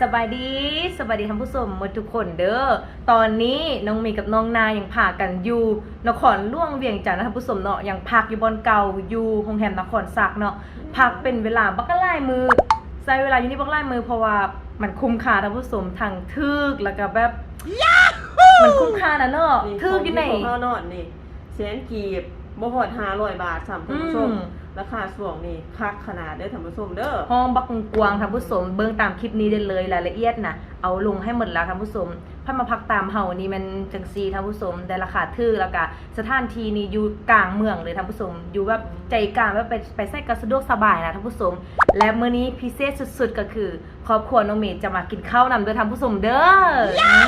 สบายดีสบายดีท่านผู้ชมหมดทุกคนเด้อตอนนี้น้องเมย์กับน้องนายยังพากันอยู่นครหล่วงเวียงจันทร์นะท่านผู้ชมเนาะยังพักอยู่บอนเก่าอยู่โรงแรมนครสักเนาะพักเป็นเวลาบักกะไล่มือใช้เวลาอยู่นี่บักกะไล่มือเพราะว่ามันคุ้มค่าท่านผู้ชมทางทึกแล้วก็แบบมันคุ้มค่านะเนาะทึกอยู่ไหนของข้าวนอนนี่แสนกีบบ่ฮอด500บาทสามท่านผู้ชมอืม ราคาส่วงนี้คักขนาดเด้อท่านผู้ชมเด้อ ห้องบักกวางท่านผู้ชมเบิ่งตามคลิปนี้ได้เลยรายละเอียดนะเอาลงให้หมดแล้วท่านผู้ชมถ้ามาพักตามเฮานี่มันจังซีท่านผู้ชมได้ราคาถือแล้วก็สถานที่นี่อยู่กลางเมืองเลยท่านผู้ชมอยู่แบบใจกลางแบบไปไปใส่ก็สะดวกสบายนะท่านผู้ชมและมื้อนี้พิเศษสุดๆ ก็คือครอบครัวน้องเมย์จะมากินข้าวนำด้วยท่านผู้ชมเด้อ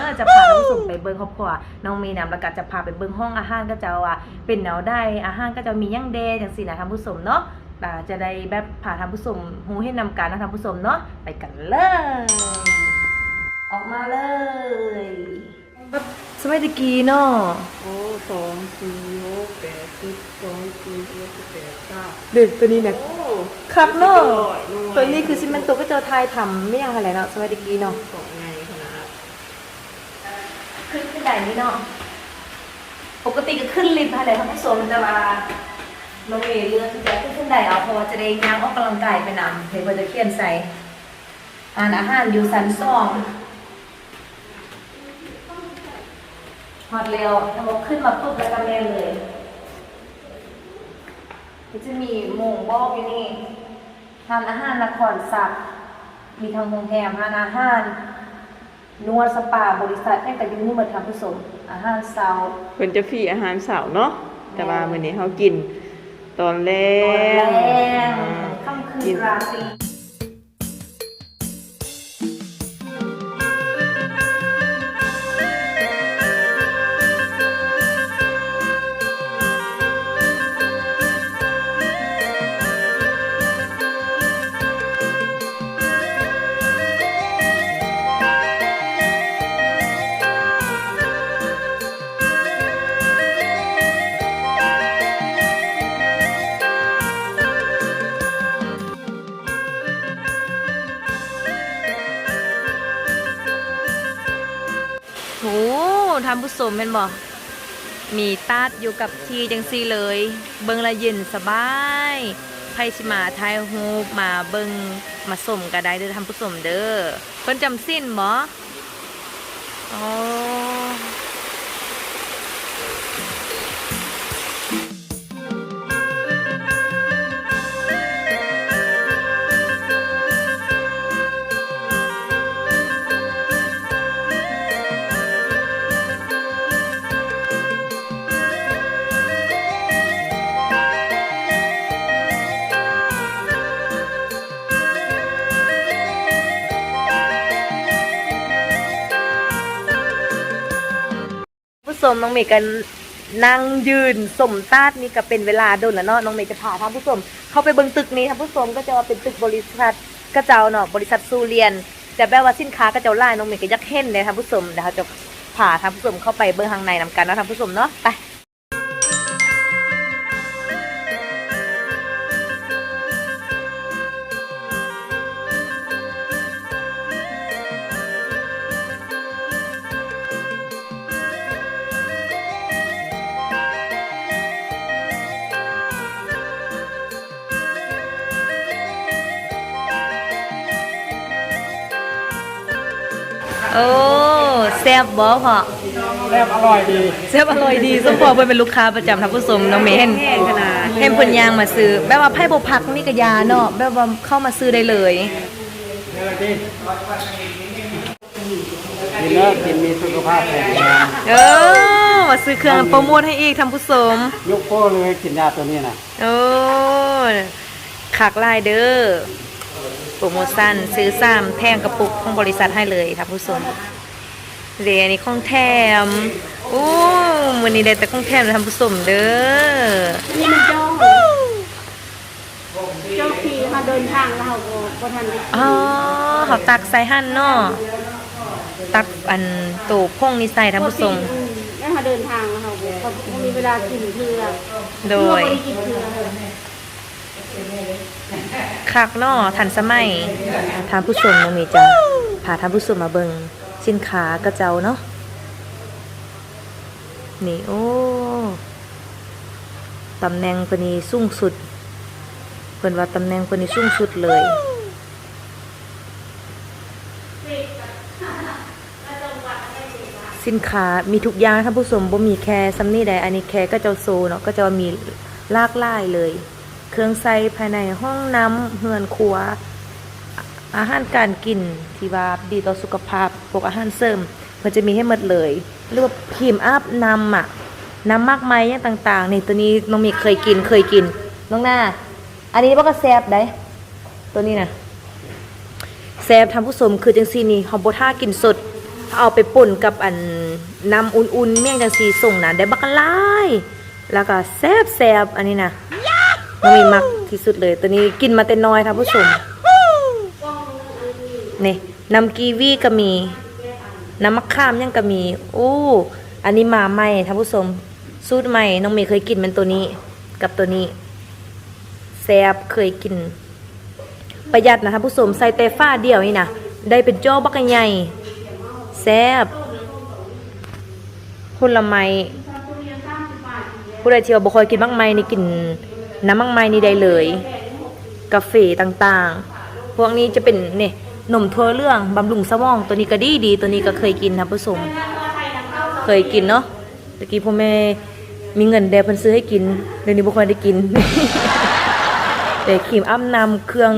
เออจะพาท่านผู้ชมไปเบิ่งครอบครัวน้องเมย์นำแล้วก็จะพาไปเบิ่งห้องอาหารก็จะว่าเป็นแนวได้อาหารก็จะมีหยังเดจังซี่นะท่านผู้ชมเนาะอ่จะได้แบบพาท่านผู้ชมหูให้นำการนะท่านผู้ชมเนาะไปกันเลย ออกมาเลยแบบสมัยตะกี้เนาะโอ้สองสี่หกแปดสิบสองสี่หกแปดเก้าเด็กตัวนี้เนี่ยโอ้ครับเนาะหน่วยตัวนี้คือซิเมนโตก็เจอไทยทำไม่ยังอะไรเนาะสมัยตะกี้เนาะของไงขนาดขึ้นขึ้นได้นี่เนาะปกติก็ขึ้นลิฟต์อะไรท่านผู้ชมแต่ว่าน้องเอเลือกที่จะขึ้นขึ้นได้เอาเพราะว่าจะได้ย่างออกกำลังกายไปนำเดี๋ยวเราจะเขียนใส่อ่านอาหารอยู่สันสอง ฮอตเร็วถ้าเราขึ้นมาปุ๊บแล้วก็เล่นเลยก็จะมีหมงบอกอยู่นี่ทานอาหารนครสักดิ์มีทางโรงแรมทานอาหารนวดสปาบริษัทให้กับยูนี่หมดทำผสม อาหารเซาเพิ่นจะฟรีอาหารเสาร์เนาะแต่ว่ามื้อนี้เฮากิน ตอนแรตอนกแรงอืมค่ำคืนราตรี สมเป็นบ่มีตาดอยู่กับทีจังซี่เลย เบิงละเย็นสบายไพชิมาไทยฮูปมาเบิงมาสมก็ได้เด้อทำผู้สมเด้อเพิ่นจำสิ้นบ่อ๋อ มน้องเมย์กันนั่งยืนสมตาดนี่ก็เป็นเวลาโดนแล้วเนาะน้องเมย์จะพาท่านผู้ชมเข้าไปเบิ้งตึกนี้ท่านผู้ชมก็จะว่าเป็นตึกบริษัทกระเจ้าเนาะบริษัทซูเรียน แต่แปลว่าสินค้ากระเจ้าไล่น้องเมย์ก็ยักเห็นเลยท่านผู้ชมเดี๋ยวจะพาท่านผู้ชมเข้าไปเบิ้งข้างในนำกันนะท่านผู้ชมเนาะไป บบ่พอแซ่บอร่อยดีแซ่บอร่อยดีสมพอเพิ่นเป็นลูกค้าประจำท่านผู้ชมน้องเมย์เห็นแห้งขนาดเห็นเพิ่นยางมาซื้อแบบว่าไพ่บ่พักนี่ก็ยาเนาะแบบว่าเข้ามาซื้อได้เลยเนื้อดีกินแล้วกินมีสุขภาพแข็งแรงเออมาซื้อเครื่องโปรโมทให้อีกท่านผู้ชมยกโป้เลยกินยาตัวนี้นะโอ้คักลายเด้อโปรโมชั่นซื้อซ้ำแท่งกระปุกของบริษัทให้เลยท่านผู้ชม เดี๋ยวอันนี้ของแถมโอ้วันนี้ได้แต่ของแถมเลยท่านผู้ชมเด้อนี่มันโจ้โจ้ขี่มาเดินทางแล้วเขาก็บ่ทันได้อ๋อเขาตักใส่หั่นเนาะตักอันตูพงนี่ใส่ท่านผู้ชมอืแล้วเขาเดินทางแล้วเขาก็เขาบ่มีเวลากินเพื่อโดยเพื่อบ่ได้กินเพื่อคักเนาะทันสมัยทานผู้ชมน้องมีจะพาาท่านผู้ชมมาเบิง สินค้ากระเจ้าเนาะนี่โอ้ตำแหน่งปนีสูงสุดเพิ่นว่าตำแหน่งปนีสูงสุดเลยสินค้ามีทุกอย่างท่านผู้ชมบ่มีแค่ซัมนี่ใดอันนี้แค่ก็เจ้าโซเนาะก็จะมีลากหลายเลย เครื่องใส่ภายในห้องน้ำเฮือนครัว อาหารการกินที่ว่าดีต่อสุขภาพพวกอาหารเสริมมันจะมีให้หมดเลยหรือว่าครีมอาบน้ำอะน้ำมากมายอย่างต่างๆนี่ตัวนี้น้องมีเคยกินเคยกินน้องหน้า อันนี้บ่ก็แซ่บได้ตัวนี้นะแซ่บทำผู้ชมคือจังซี่นี่เฮาบ่ท่ากินสด เอาไปป่นกับอันน้ำอุ่นๆเมี่ยงจังซี่ส่งนะได้บักหลายแล้วก็แซ่บแซ่บอันนี้นะน้องมีมักที่สุดเลย ตัวนี้กินมาแต่น้อยท่านผู้ชม นี่น้ำกีวีก็มี น้ำมะขามยังก็มีโอ้อันนี้มาใหม่ท่านผู้ชมสูตรใหม่น้องเมย์เคยกินมันตัวนี้ กับตัวนี้แซ่บเคยกิน ประหยัดนะท่านผู้ชมใส่แต่ฟ้าเดียวนี่นะได้เป็นโจ้บักใหญ่แซ่บผลไม้ผู้ใดที่ว่าบ่เคยกินมักไม้นี่กินน้ำมักไม้นี่ได้เลย กาแฟต่างๆ พวกนี้จะเป็นเนี่ย นมทั่วเรื่องบำรุงสมอง ตัวนี้ก็ดีดี ตัวนี้ก็เคยกินนะผู้ชมเคยกินเนาะตะกี้พ่อแม่มีเงินแดเพิ่นซื้อให้กินเดี๋ยวนี้บ่ค่อยได้กิน แต่ครีมอ้ำนำเครื่อง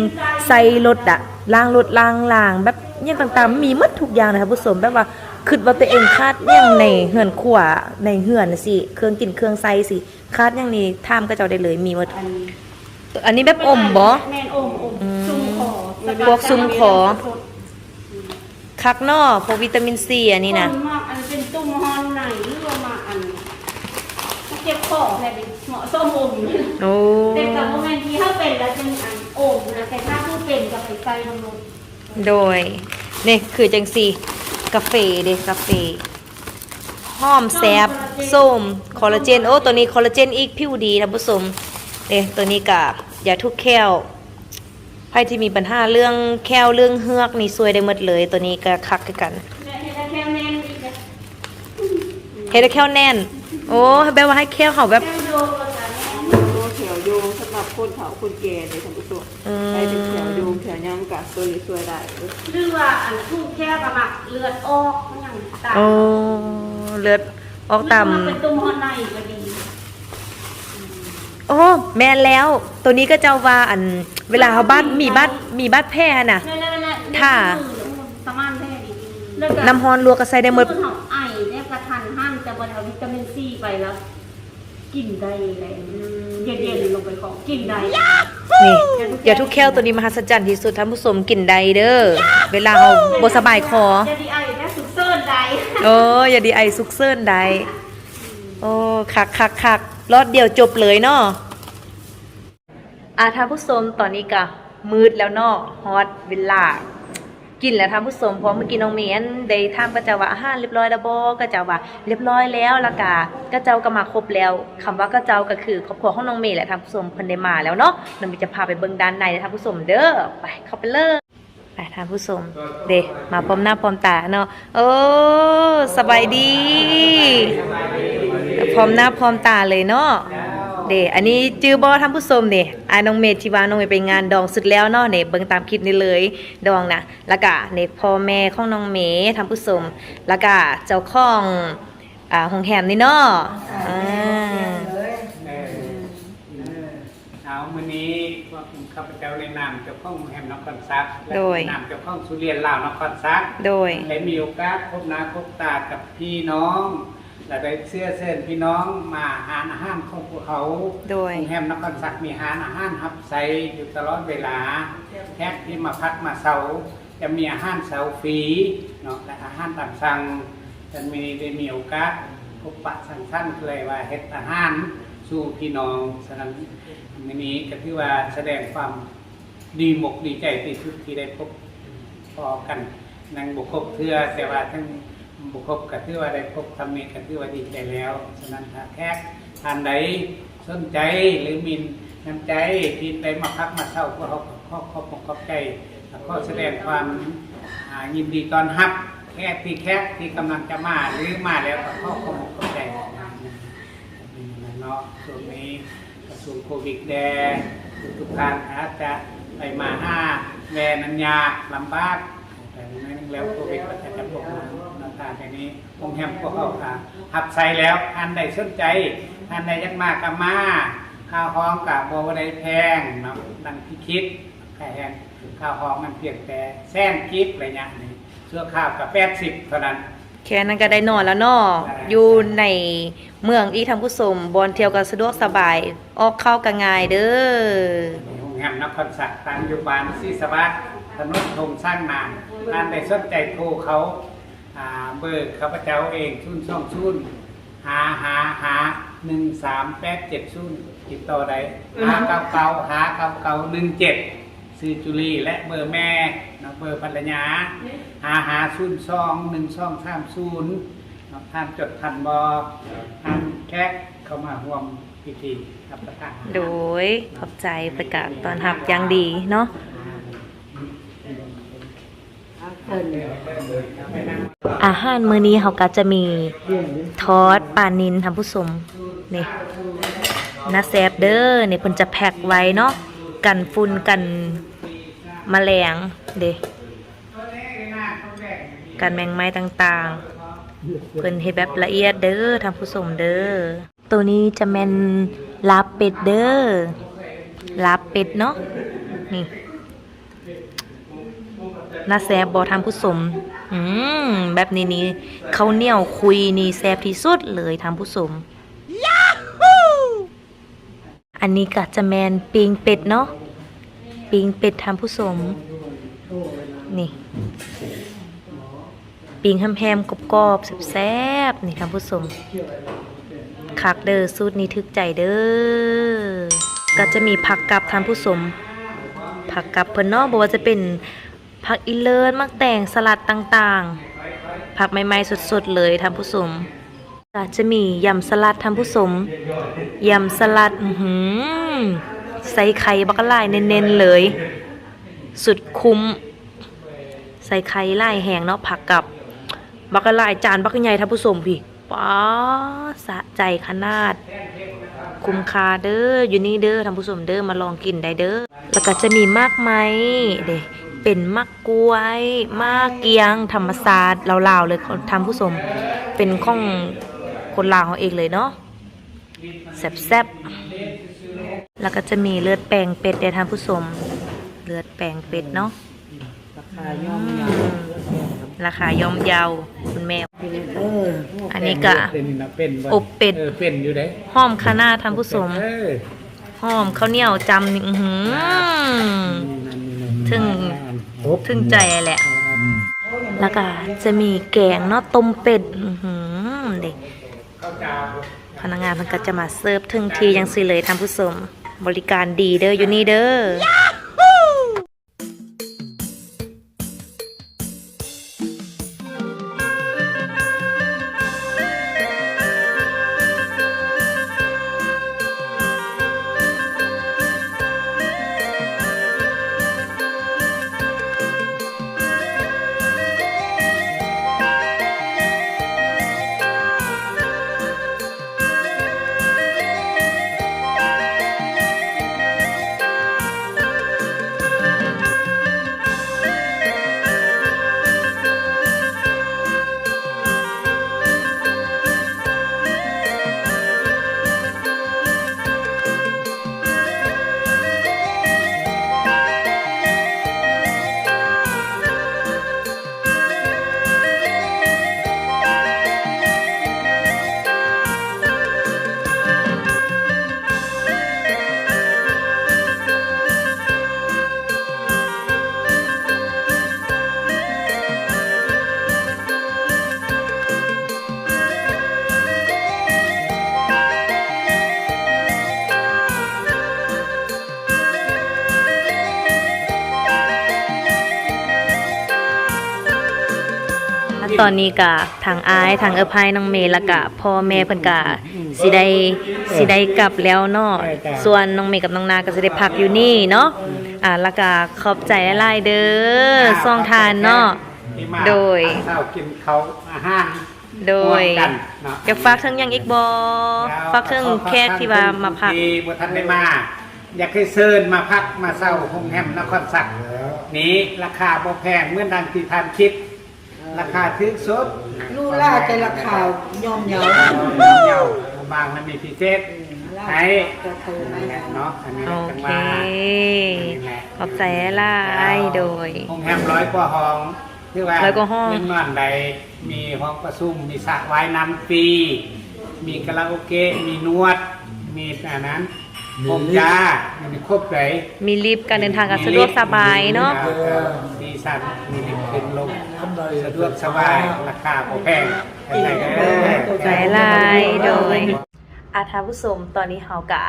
ใส่รถอะล้างรถล้างล่างแบบอยังต่างๆ มีหมดทุกอย่างนะครับผู้ชมแบบว่าคิดว่าตัวเองคาดอยังในเหือนขวาในเหือนน่ะสิเครื่องกินเครื่องใส่สิคาดอยังนี้ทามก็เจ้าได้เลยมีหมดอันอันนี้แบบอมบ่แม่นอมอมซุ่มขอ พวกซุ่มขอคักเนอพวกวิตามินซีอันนี้นะคนมากอันเป็นตุ้มฮอนไหนหรือว่ามาอันมันเจ็บคอแม่เป็นเหมาะส้มอมโอ้เป็นกับโมเมนต์ที่ถ้าเป็นแล้วเป็นอันอมนะแต่ถ้าผู้เป็นกับไปใส่ลงลงโดยนี่คือจังสีกาแฟเด้กาแฟหอมแซบส้มคอลลาเจนโอ้ตัวนี้คอลลาเจนอีกผิวดีนะผู้ชมเด้ตัวนี้กับยาทุกแคล ใครที่มีปัญหาเรื่องแคลเรื่องเฮือกนี่ซวยได้หมดเลย ตัวนี้ก็คักคือกันและให้ได้แค่แน่นอีกนะเฮ็ดให้แคลแน่น โอ้แปลว่าให้แคลเขาแบบแค่โยกก็จะแน่นโอ้แถวโยงสำหรับคนเฒ่าคนแก่เลยท่านผู้ชมอืมไปเป็นแถวโยงแถวยังกะตัวนี้ช่วยได้เด้อหรือว่าอันทูกแค่ประมาเลือดออกมันอย่างตามโอ้เลือดออกตามมันเป็นตุ้มฮอนในก็ดีโอ้แม่นแล้ว ตัวนี้ก็เจ้าว่าอันเวลาเขาบ้านมีบ้านมีบ้านแพร่น่ะ นั่นนั่นนั่นถ้าสมานแท้ดีแล้วก็น้ำฮอนลวกก็ใส่ได้หมดเพิ่นเอาไอเนี่ยกระทันหันแต่บนเอาวิตามินซีไปแล้วกินได้เลยเย็นๆลงไปของกินได้นี่อย่าทุกแค้วตัวนี้มหัศจรรย์ที่สุดท่านผู้ชมกินได้เด้อเวลาเขาบ่สบายคอ จะดีไอแค่สุดเซิร์นได้โอ้อย่าดีไอซุกเซินได้ โอ้ คักคักคัก รอดเดียวจบเลยเนาะอะท่านผู้ชมตอนนี้ก็มืดแล้วเนาะฮอตเวลา กินแล้วท่านผู้ชมพราะเมื่อกี้น้องเมียนได้ทำก็จะว่าอาหารเรียบร้อยแล้วบ่ก็จะว่าเรียบร้อยแล้วละกะก็เจ้าก็มาครบแล้วคำว่าก็เจ้าก็คือครอบครัวของน้องเมย์แหละท่านผู้ชมเพิ่นได้มาแล้วเนาะน้องเมย์จะพาไปเบิ่งด้านในท่านผู้ชมเด้อไปเข้าไปเลยไปท่านผู้ชมเดมาพร้อมหน้าพร้อมตาเนาะโอ้สบายดี พร้อมหน้าพร้อมตาเลยเนาะเดอันนี้จื้อบอท่านผู้ชมเดอาน้องเมย์ที่ว่าน้องเมย์ไปงานดองสุดแล้วเนาะเนเบิ่งตามคลิปนี้เลยดองนะแล้วก็เนพ่อแม่ของน้องเมย์ท่านผู้ชมแล้วก็เจ้าของอ่าโรงแรมนี่เนาะอ่าเออเอามื้อนี้พวกข้าพเจ้าในนามเจ้าของแฮมนครซักและในนามเจ้าของสุเรียนลาวนครซักโดยได้มีโอกาสพบหน้าพบตากับพี่น้อง และได้เสื้อเส้นพี่น้องมาหารอาหารของพวกเขาโดยโรงแรมนครศักดิ์มีหารอาหารฮับใส่อยู่ตลอดเวลาแขกที่มาพักมาเสาจะมีอาหารเสาฟรีเนาะและอาหารตามสั่งจะมีได้มีโอกาสพบปะสังสรรค์เลยว่าเฮ็ดอาหารสู่พี่น้องฉะนั้นมื้อนี้ก็ถือว่าแสดงความดีมกดีใจที่สุดที่ได้พบพอกันนังบุคคบเทือแต่ว่าทั้ง บุคคบกับถือว่าได้พบทำนี้กับถือว่าดีใจแล้วฉะนั้นถ้าแขกท่านใดสนใจหรือมีน้ำใจที่ได้มาพักมาเช่าพวกเขาขอขอบขอใจแล้วก็แสดงความยินดีตอนรับแขกที่แขกที่กำลังจะมาหรือมาแล้วก็ขอขอบคุณขอใจนะเนาะช่วงนี้กระทรวงโควิดแดงทุกท่านอาจจะไปมาห้าแวนันยาลำบากแต่ไม่นึงแล้วโควิดก็จะจะพว กมาหน้าตาแบบนี้องค์แฮมพวกเขาค่ะหับใส่แล้วท่านใดสนใจท่านใดยังมากก็มาข้าวห้องกับโบวได้แพงเนาะดังที่คิดแพงข้าวห้องมันเพียงแต่แซนกิฟอะไรเงี้ยนี่เสื้อข้าวกับแปดสิบเท่านั้นแค่นั้นก็ได้นอนแล้วเนาะใช่อยู่ในเมืองอีทำผู้สมบอลเที่ยวก็สะดวกสบาย ออกเข้าก็ง่ายเด้อโรงแรมนครสักดิ์ตั้งอยู่บ้านซีสวัสดิ์ถนนทงสร้างนานท่านใดสนใจโทรเขา อ่าเบอร์ข้าพเจ้าเองชุนช่องชุนหาหาหาหนึ่งสามแปดเจ็ดชุนติดต่อได้หาเก้าเก้าหาเก้าเก้าหนึ่งเจ็ดซื้อจุลีและเบอร์แม่นะเบอร์ภรรยาหาหาชุนช่องหนึ่งช่องสามศูนย์นะท่านจดทันบอท่านแขกเข้ามาร่วมพิธีรับประทานอาหาร โดยขอบใจประกาศตอนรับอย่างดีเนาะ อาหารมื้อนี้เขาก็จะมีทอดปลานินทำผู้สมนี่นาแซบเด้อนี่เพิ่นจะแพ็คไว้เนาะกันฝุ่นกันแมลงเด้กันแมงไม้ต่างๆ เพิ่นเฮ็ดแบบละเอียดเด้อทำผู้สมเด้อตัวนี้จะแม่นลาบเป็ดเด้อลาบเป็ดเนาะนี่ น่าแซบบอทำผู้สม อืม แบบนี้นี่เขาวเหนียวคุยนี่แซบที่สุดเลยทำผู้สม อันนี้ก็จะแมนปิงเป็ดเนาะ ปิงเป็ดทำผู้สม นี่ ปิงแฮมๆกรอบๆแซ่บๆนี่ทำผู้สมคักเด้อสูตรนี้ทึกใจเด้อ ก็จะมีผักกับทำผู้สมผักกับเพิ่นเนาะบอกว่าจะเป็น ผักอีเลิศมักแต่งสลัดต่างๆ ผักใหม่ๆสดๆเลยทำผู้สมก็จะมียำสลัดทำผู้สมยำสลัดหือใส่ไข่บักกะลายเน้นๆเลย สุดคุ้ม ใส่ไข่ไล่แห้งเนาะผักกับ บักกะลายจานบักใหญ่ทำผู้สมพี่ป้าสะใจขนาด คุ้มค่าเด้ออยู่นี่เด้อทำผู้ชมเด้อมาลองกินได้เด้อแล้วก็จะมีมากไหมเด้ เป็นมักกล้วยมากเกียง ธรรมศาสตร์ลาวๆเลยทำผู้ชมเป็นของคนลาวเขาเองเลยเนาะแซ่บๆแล้วก็จะมีเลือดแปลงเป็ดเดี๋ยวทำผู้ชมเลือดแปลงเป็ดเนาะราคาย่อมเยาราคาย่อมเยาคุณแม่เอออันนี้ก็เป็นนะเป็นบ่อบเป็ดเออเป็นอยู่เด้หอมคานาทำผู้ชมเออหอมข้าวเหนียวจำนี่อื้อหือถึง ถึงใจแหละ แล้วก็จะมีแกงเนาะต้มเป็ดอื้อหือเด็กข้าวเจ้าพนักงานมันก็จะมาเสิร์ฟถึงทียังสิเลยทำผู้ชมบริการดีเด้ออยู่นี่เด้อ ตอนนี้กะทางอายทางเอภายน้องเมย์และกะพ่อแม่เพิ่นกะสิได้สิได้กลับแล้วเนาะส่วนน้องเมย์กับน้องนาก็สิได้พักอยู่นี่เนาะอ่าแล้วก็ขอบใจหลายๆเด้อซ่องทานเนาะที่มาโดยเช้ากินเขาวอาหารโดยร่วมกันเนาะอยากฝากถึงหยังอีกบ่ฝากถึงแขกที่ว่ามาพักที่บ่ทันได้มา อยากให้เชิญมาพักมาเศร้าโรงแรมนครสักดิ์นี้ราคาบ่แพงเหมื่อนดังที่ท่านคิด ราคาถึกสุดลูล่าจะราคาย่อมเยาเยาบางมันมีพิเศษให้จะโทรไหมเนาะอันนี้โอจังเคว่าขอบใจหลายโดยโรงแรมร้อยกว่าห้องคือว่าร้อยกว่าห้องเป็นนอนใดมีห้องประชุมมีสระว่ายน้ำฟรีมีคาราโอเกะมีนวด มีอันนั้นผมยามีครบเลยมีลิฟต์การเดินทางก็สะดวกสบายเนาะดีสันมีลิฟต์ขึ้นลง สะดวกสบายราคาบ่แพงใครๆก็ได้หลายลายๆโดย อาทานผู้ชมตอนนี้เฮากะ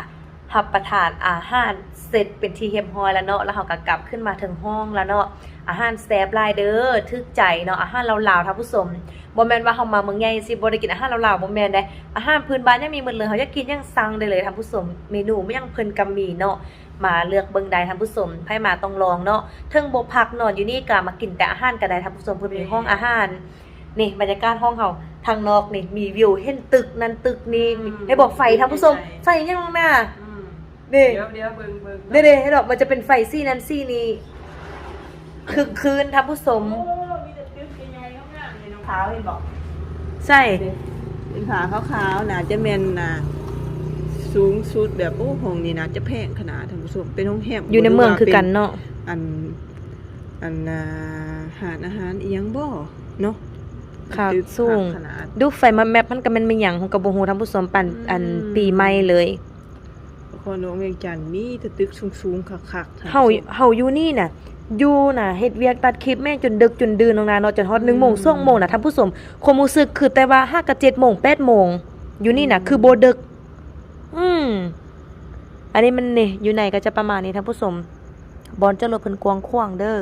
รับประทานอาหารเสร็จเป็นที่เรียบร้อยแล้วเนาะแล้วเฮาก็กลับขึ้นมาถึงห้องแล้วเนาะอาหารแซ่บหลายเด้อทึกใจเนาะอาหารลาวๆท่านผู้ชมบ่แม่นว่าเฮามาเมืองใหญ่สิบ่ได้กินอาหารลาวๆบ่แม่นเด้อาหารพื้นบ้านยังมีหมดเลยเฮาอยากกินยังสั่งได้เลยท่านผู้ชมเมนูไม่ยังเพิ่นก็มีเนาะ มาเลือกเบิ่งได้ท่านผู้ชมไผมาต้องลองเนาะเทิงบ่พักนอนอยู่นี่ก็มากินแต่อาหารก็ได้ท่านผู้ชมเพิ่นมีห้องอาหารนี่บรรยากาศห้องเขาทางนอกนี่มีวิวเห็นตึกนั่นตึกนี้ให้บอกไฟท่านผู้ชมไฟยังลงหน้านี่เดี๋ยวเดี๋ยวเบิ่งเบิ่งเด้ๆให้ดอกมันจะเป็นไฟซี่นั้นซี่นี้คือคืนท่านผู้ชมมีแต่ตึกใหญ่ๆงามๆเลยเนาะเท้าเห็นบอกใช่เป็นขาขาวๆน่าจะแม่นน่ะ สูงสุดแบบโอ้ห้องนี้น่าจะแพงขนาดท่านผู้ชมเป็นห้องแฮมอยู่ในเมืองคือกันเนาะอันอันน่ะหารอาหารอีหยังบ่เนาะค่ะตึกสูงขนาดดูไฟมาแมปมันก็แมันเป็นหยังของกระบฮูท่านผู้ชมปันอืมอันปีใหม่เลยคนโรงเวียงจันทน์มีแต่ตึกสูงๆคักๆท่นเฮาผู้ชมเฮาอยู่นี่น่ะอยู่น่ะเฮ็ดเวียกตัดคลิปแม่งจนดึกจนดื่นลงนาเนาะจนฮอด1โมง2โมงน่ะท่านผู้ชมความรู้สึกคือแต่ว่า5กับ7โมง8โมงอยู่นี่น่ะคือบ่ดึก อืม อันนี้มันนี่อยู่ไหนก็จะประมาณนี้ท่านผู้ชมบอลเจะรถเพิ่นกวางขวางเด้อ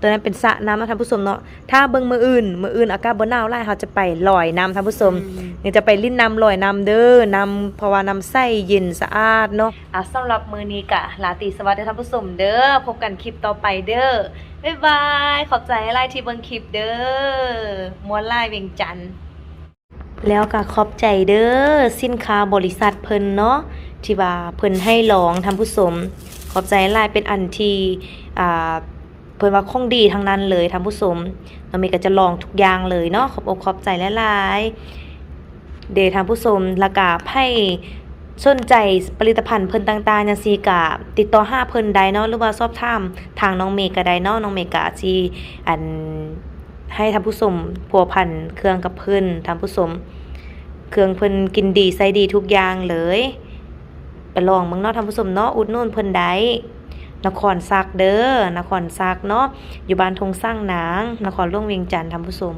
ตัวนั้นเป็นสระน้ำนะท่านผู้ชมเนาะ ถ้าเบิ่งมื้ออื่น มื้ออื่นอากาศบ่หนาวหลายเฮาจะไปลอยน้ำท่านผู้ชมนี่จะไปลิ้นน้ำลอยน้ำเด้อนำเพราะว่าน้ำใสเย็นสะอาดเนาะอะสำหรับมื้อนี้กะลาตรีสวัสดีท่านผู้ชมเด้อ พบกันคลิปต่อไปเด้อ บ๊ายบาย ขอบใจหลายที่เบิ่งคลิปเด้อมวนหลายเวียงจันทน์ แล้วก็ขอบใจเด้อสินค้าบริษัทเพิ่นเนาะที่ว่าเพิ่นให้ลองท่าผู้ชมขอบใจลายเป็นอันที่อ่าเพิ่นว่าของดีทั้งนั้นเลยท่าผู้ชมเรามีก็จะลองทุกอย่างเลยเนาะขอบอกขอบใจหลายๆเดทาผู้ชมละกาให้สนใจผลิตภัณฑ์เพิ่นต่างๆจังซี่กะติดต่อหาเพิ่นได้เนาะหรือว่าสอบถามทางน้องเมย์ก็ได้เนาะน้องเมย์ก็สิอัน ให้ท่านผู้ชมพัวพันเครื่องกับเพิ่นท่านผู้ชมเครื่องเพิ่นกินดีใส่ดีทุกอย่างเลยไปลองเมืองเนาะท่านผู้ชมเนาะอุดนุ่นเพิ่นได้นครซักเด้อนครซักเนาะอยู่บ้านทงสร้างหนาง นครหลวงเวียงจันทร์ท่านผู้ชม